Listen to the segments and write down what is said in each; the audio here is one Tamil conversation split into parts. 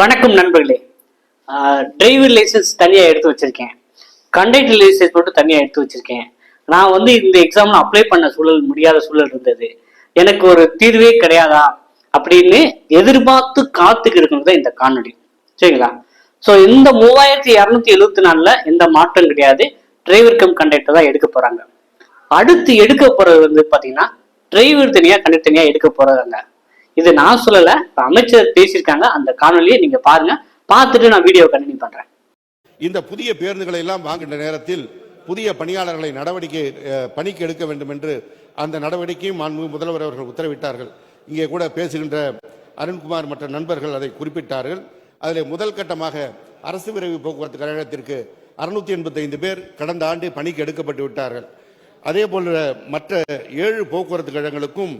வணக்கம் நண்பர்களே. டிரைவிங் லைசன்ஸ் தனியாக எடுத்து வச்சிருக்கேன். கண்டக்டர் லைசன்ஸ் மட்டும் தனியாக எடுத்து வச்சிருக்கேன். நான் வந்து இந்த எக்ஸாம்ல அப்ளை பண்ண சூழல் முடியாத சூழல் இருந்தது. எனக்கு ஒரு தீர்வே கிடையாதா அப்படின்னு எதிர்பார்த்து காத்துக்கு இருக்கிறது தான் இந்த காணொலி சரிங்களா? ஸோ இந்த மூவாயிரத்தி இரநூத்தி எழுபத்தி நாலுல எந்த மாற்றம் கிடையாது. டிரைவர் கம் கண்டக்டர் தான் எடுக்க போறாங்க. அடுத்து எடுக்க போறது வந்து பார்த்தீங்கன்னா டிரைவர் தனியாக கண்டக்டர் தனியாக எடுக்க போறாங்க. இது நான் சொல்லல இப்ப அமைச்சர் பேசியிருக்காங்க அந்த காணொலியை நீங்க பாருங்க. பார்த்துட்டு நான் வீடியோ கண்டினியூ பண்றேன். இந்த புதிய பேருந்துகளை எல்லாம் வாங்குகின்ற நேரத்தில் புதிய பணியாளர்களை நடவடிக்கை பணிக்கு எடுக்க வேண்டும் என்று அந்த நடவடிக்கையும் மாண்புமிகு முதல்வர் அவர்கள் உத்தரவிட்டார்கள். இங்கே கூட பேசுகின்ற அருண்குமார் மற்ற நண்பர்கள் அதை குறிப்பிட்டார்கள். அதில் முதல் கட்டமாக அரசு விரைவு போக்குவரத்து கழகத்திற்கு அறுநூத்தி எண்பத்தைந்து பேர் கடந்த ஆண்டு பணிக்கு எடுக்கப்பட்டு விட்டார்கள். அதே போல மற்ற ஏழு போக்குவரத்து கழகங்களுக்கும்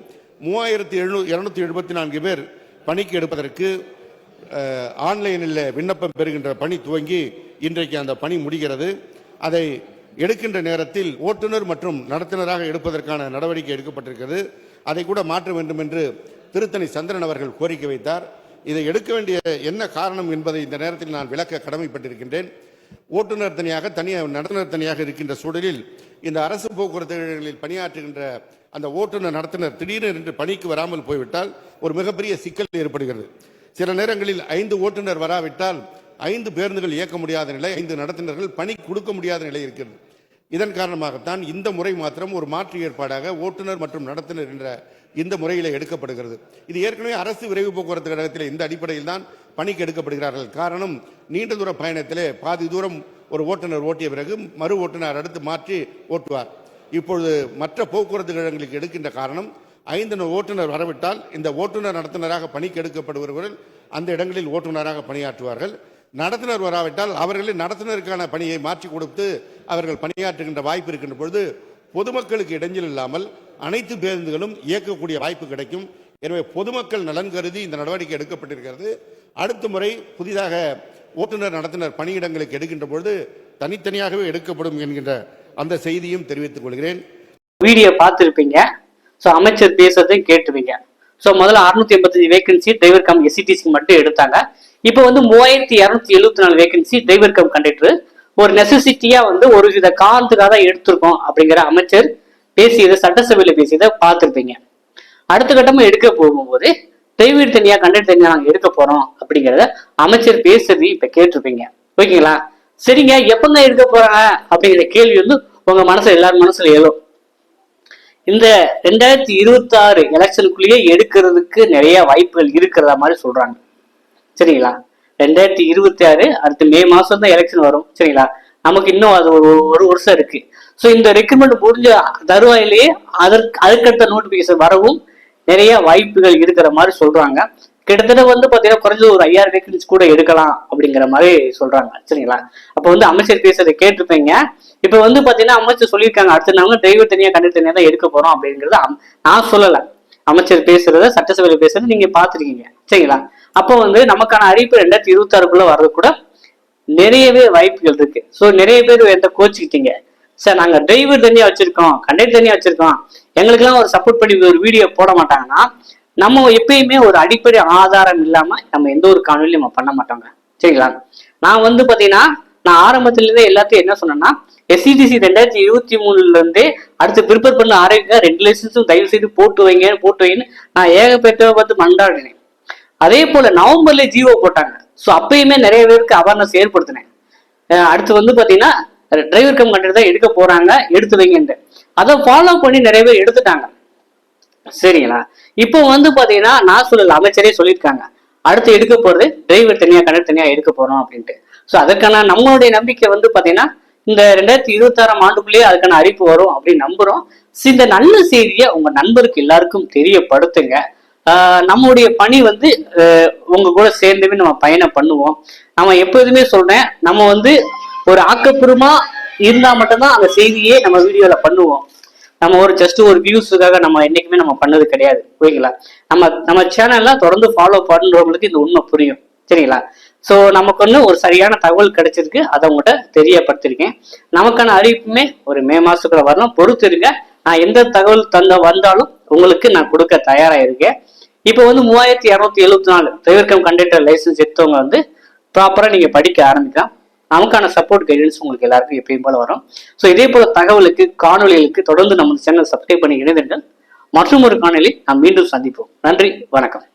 மூவாயிரத்தி எழுநூ இருநூத்தி எழுபத்தி நான்கு பேர் பணிக்கு எடுப்பதற்கு ஆன்லைனில் விண்ணப்பம் பெறுகின்ற பணி துவங்கி இன்றைக்கு அந்த பணி முடிகிறது. அதை எடுக்கின்ற நேரத்தில் ஓட்டுநர் மற்றும் நடத்துனராக எடுப்பதற்கான நடவடிக்கை எடுக்கப்பட்டிருக்கிறது. அதை கூட மாற்ற வேண்டும் என்று திருத்தணி சந்திரன் அவர்கள் கோரிக்கை வைத்தார். இதை எடுக்க வேண்டிய என்ன காரணம் என்பதை இந்த நேரத்தில் நான் விளக்க கடமைப்பட்டிருக்கின்றேன். ஓட்டுநர் தனியாக தனியாக நடத்துனர் தனியாக இருக்கின்ற சூழலில் இந்த அரசு போக்குவரத்துகளில் பணியாற்றுகின்ற அந்த ஓட்டுநர் நடத்துனர் திடீரென்று பணிக்கு வராமல் போய்விட்டால் ஒரு மிகப்பெரிய சிக்கல் ஏற்படுகிறது. சில நேரங்களில் ஐந்து ஓட்டுநர் வராவிட்டால் ஐந்து பேருந்துகள் இயக்க முடியாத நிலை ஐந்து நடத்துனர்கள் பணி கொடுக்க முடியாத நிலை இருக்கிறது. இதன் காரணமாகத்தான் இந்த முறை மாத்திரம் ஒரு மாற்று ஏற்பாடாக ஓட்டுநர் மற்றும் நடத்துனர் என்ற இந்த முறையில் எடுக்கப்படுகிறது. இது ஏற்கனவே அரசு விரைவு போக்குவரத்து கழகத்தில் இந்த அடிப்படையில் தான் பணிக்கு எடுக்கப்படுகிறார்கள். காரணம் நீண்ட தூர பயணத்திலே பாதி தூரம் ஒரு ஓட்டுநர் ஓட்டிய பிறகு மறு ஓட்டுநர் அடுத்து மாற்றி ஓட்டுவார். இப்பொழுது மற்ற போக்குவரத்து கழகங்களுக்கு எடுக்கின்ற காரணம் ஐந்து ஓட்டுநர் வரவிட்டால் இந்த ஓட்டுநர் நடத்துனராக பணிக்கு எடுக்கப்படுபவர்கள் அந்த இடங்களில் ஓட்டுநராக பணியாற்றுவார்கள். நடத்துனர் வராவிட்டால் அவர்களே நடத்துனருக்கான பணியை மாற்றி கொடுத்து அவர்கள் பணியாற்றுகின்ற வாய்ப்பு இருக்கின்ற பொழுது பொதுமக்களுக்கு இடைஞ்சல் இல்லாமல் அனைத்து பேருந்துகளும் இயக்கக்கூடிய வாய்ப்பு கிடைக்கும். எனவே பொதுமக்கள் நலன் கருதி இந்த நடவடிக்கை எடுக்கப்பட்டிருக்கிறது. அடுத்த முறை புதிதாக ஓட்டுநர் நடத்துனர் பணியிடங்களுக்கு எடுக்கின்ற பொழுது தனித்தனியாகவே எடுக்கப்படும் என்கின்ற அந்த செய்தியும் தெரிவித்துக் கொள்கிறேன். வீடியோ பார்த்துருப்பீங்க. ஸோ அமைச்சர் பேசுறதையும் கேட்டுருப்பீங்க ஸோ முதல்ல அறுநூத்தி எண்பத்தஞ்சு வேகன்சி டிரைவர் கம் எஸ்சிடிசி மட்டும் எடுத்தாங்க. இப்போ வந்து மூவாயிரத்தி இரநூத்தி எழுபத்தி நாலு வேகன்சி டிரைவர் கம் கண்டக்டர் ஒரு நெசசிட்டியா வந்து ஒரு வித காரணத்துக்காக தான் எடுத்திருக்கோம் அப்படிங்கிற அமைச்சர் பேசியதை சட்டசபையில் பேசியதை பார்த்துருப்பீங்க. அடுத்த கட்டமாக எடுக்க போகும்போது டிரைவர் தனியா கண்டெக்ட் தனியா நாங்க எடுக்க போறோம் அப்படிங்கிறத அமைச்சர் பேசுறது இப்ப கேட்டிருப்பீங்க. ஓகேங்களா? சரிங்க எப்பங்க எடுக்க போறாங்க அப்படிங்கிற கேள்வி வந்து உங்க மனசுல எல்லாரும் மனசுல எழும். இந்த ரெண்டாயிரத்தி இருபத்தி ஆறு எலெக்ஷனுக்குள்ளேயே எடுக்கிறதுக்கு நிறைய வாய்ப்புகள் இருக்கிறதா மாதிரி சொல்றாங்க. சரிங்களா? ரெண்டாயிரத்தி இருபத்தி ஆறு அடுத்த மே மாசம் தான் எலெக்ஷன் வரும். சரிங்களா? நமக்கு இன்னும் அது ஒரு ஒரு வருஷம் இருக்கு. ஸோ இந்த ரெக்ரூட்மெண்ட் முடிஞ்ச தருவாயிலேயே அதற்கு அதுக்கடுத்த நோட்டிபிகேஷன் வரவும் நிறைய வாய்ப்புகள் இருக்கிற மாதிரி சொல்றாங்க. கிட்டத்தட்ட வந்து பாத்தீங்கன்னா குறைஞ்சது ஒரு ஐயாயிரம் வேக்கன்ஸ் கூட எடுக்கலாம் அப்படிங்கிற மாதிரி சொல்றாங்க. சரிங்களா? அப்ப வந்து அமைச்சர் பேசுறதை கேட்டிருப்பீங்க. இப்ப வந்து பாத்தீங்கன்னா அமைச்சர் சொல்லியிருக்காங்க. அடுத்த நாங்க டிரைவர் தனியா கண்டக்டர் தனியா தான் எடுக்க போறோம் அப்படிங்கறத நான் சொல்லல. அமைச்சர் பேசுறத சட்டசபையில பேசுறத நீங்க பாத்துருக்கீங்க சரிங்களா? அப்போ வந்து நமக்கான அறிவிப்பு ரெண்டாயிரத்தி இருபத்தி ஆறுக்குள்ள வர்றது கூட நிறையவே வாய்ப்புகள் இருக்கு. ஸோ நிறைய பேர் என்கிட்ட கோச்சிக்கிட்டீங்க சார் நாங்கள் டிரைவர் தனியாக வச்சுருக்கோம். கண்டக்டர் தனியாக வச்சுருக்கோம். எங்களுக்கெல்லாம் ஒரு சப்போர்ட் பண்ணி ஒரு வீடியோ போட மாட்டாங்கன்னா நம்ம எப்பயுமே ஒரு அடிப்படை ஆதாரம் இல்லாமல் நம்ம எந்த ஒரு காணொலியும் நம்ம பண்ண மாட்டோங்க. சரிங்களா? நான் வந்து பார்த்தீங்கன்னா நான் ஆரம்பத்துலேருந்தே எல்லாத்தையும் என்ன சொன்னேன்னா எஸ்சிடிசி ரெண்டாயிரத்தி இருபத்தி மூணுலேருந்து அடுத்து ப்ரிப்பேர் பண்ண ஆரம்பிக்க ரெண்டு லைசன்ஸும் தயவு செய்து போட்டு வைங்க போட்டு வைங்கன்னு நான் ஏகப்பட்ட பார்த்து மண்டாடினேன். அதே போல் நவம்பர்லேயே ஜியோ போட்டாங்க. ஸோ அப்பயுமே நிறைய பேருக்கு அவேர்னஸ் ஏற்படுத்தினேன். அடுத்து வந்து பார்த்தீங்கன்னா டிரைவர் கம் கண்டக்டர் தான் எடுக்க போறாங்க எடுத்து வைங்கன்ட்டு அதை ஃபாலோ பண்ணி நிறைய பேர் எடுத்துட்டாங்க. சரிங்களா? இப்போ வந்து பாத்தீங்கன்னா நான் சொல்லல அமைச்சரே சொல்லியிருக்காங்க. அடுத்து எடுக்க போறது டிரைவர் தனியா கண்டக்டர் தனியா எடுக்க போறோம் அப்படின்ட்டு. ஸோ அதற்கான நம்மளுடைய நம்பிக்கை வந்து பாத்தீங்கன்னா இந்த ரெண்டாயிரத்தி இருபத்தாறாம் ஆண்டுக்குள்ளேயே அதுக்கான அறிவிப்பு வரும் அப்படின்னு நம்புறோம். இந்த நல்ல செய்தியை உங்க நண்பருக்கு எல்லாருக்கும் தெரியப்படுத்துங்க. ஆஹ் நம்முடைய பணி வந்து உங்க கூட சேர்ந்துமே நம்ம பயணம் பண்ணுவோம். நம்ம எப்போதுமே சொல்றேன் நம்ம வந்து ஒரு ஆக்கப்பூர்வமா இருந்தா மட்டும்தான் அந்த செய்தியே நம்ம வீடியோல பண்ணுவோம். நம்ம ஒரு ஜஸ்ட் ஒரு வியூஸுக்காக நம்ம என்னைக்குமே நம்ம பண்ணது கிடையாது. ஓகேங்களா நம்ம நம்ம சேனல்லாம் தொடர்ந்து ஃபாலோ பண்றவங்களுக்கு இந்த உண்மை புரியும். சரிங்களா? ஸோ நமக்கு ஒன்று ஒரு சரியான தகவல் கிடைச்சிருக்கு. அதை உங்கள்கிட்ட தெரியப்படுத்திருக்கேன் நமக்கான அறிவிப்புமே ஒரு மே மாசத்துக்குள்ள வரணும். பொறுத்து இருங்க. நான் எந்த தகவல் தந்த வந்தாலும் உங்களுக்கு நான் கொடுக்க தயாராக இருக்கேன். இப்போ வந்து மூவாயிரத்தி இரநூத்தி எழுபத்தி நாலு டிரைவர் கம் கண்டக்டர் லைசன்ஸ் எடுத்தவங்க வந்து ப்ராப்பராக நீங்கள் படிக்க ஆரம்பிக்கலாம். நமக்கான சப்போர்ட் கைடன்ஸ் உங்களுக்கு எல்லாருக்கும் எப்பயும் போல வரும். ஸோ இதே போல தகவலுக்கு காணொளிகளுக்கு தொடர்ந்து நம்ம சேனல் சப்ஸ்கிரைப் பண்ணி இணைந்தீர்கள் மற்றும் ஒரு காணொலி நாம் மீண்டும் சந்திப்போம். நன்றி வணக்கம்.